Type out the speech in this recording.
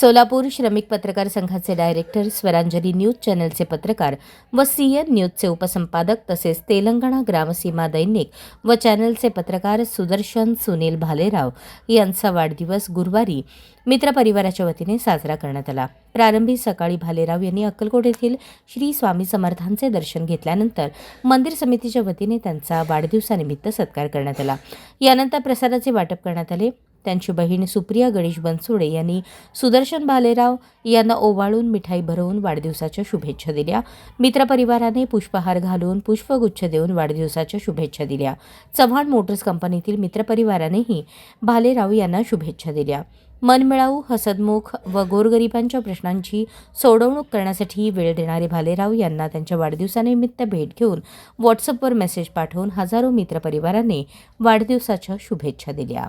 सोलापूर श्रमिक पत्रकार संघाचे डायरेक्टर स्वरांजली न्यूज चॅनलचे पत्रकार व सीएन न्यूजचे उपसंपादक तसेच तेलंगणा ग्रामसीमा दैनिक व चॅनलचे पत्रकार सुदर्शन सुनील भालेराव यांचा वाढदिवस गुरुवारी मित्रपरिवाराच्या वतीने साजरा करण्यात आला. प्रारंभी सकाळी भालेराव यांनी अक्कलकोट येथील श्री स्वामी समर्थांचे दर्शन घेतल्यानंतर मंदिर समितीच्या वतीने त्यांचा वाढदिवसानिमित्त सत्कार करण्यात आला. यानंतर प्रसादाचे वाटप करण्यात आले. त्यांची बहीण सुप्रिया गणेश बनसोडे यांनी सुदर्शन भालेराव यांना ओवाळून मिठाई भरवून वाढदिवसाच्या शुभेच्छा दिल्या. मित्रपरिवाराने पुष्पहार घालून पुष्पगुच्छ देऊन वाढदिवसाच्या शुभेच्छा दिल्या. चव्हाण मोटर्स कंपनीतील मित्रपरिवारानेही भालेराव यांना शुभेच्छा दिल्या. मनमिळाऊ हसदमुख व गोरगरिबांच्या प्रश्नांची सोडवणूक करण्यासाठी वेळ देणारे भालेराव यांना त्यांच्या वाढदिवसानिमित्त भेट घेऊन व्हॉट्सअपवर मेसेज पाठवून हजारो मित्रपरिवाराने वाढदिवसाच्या शुभेच्छा दिल्या.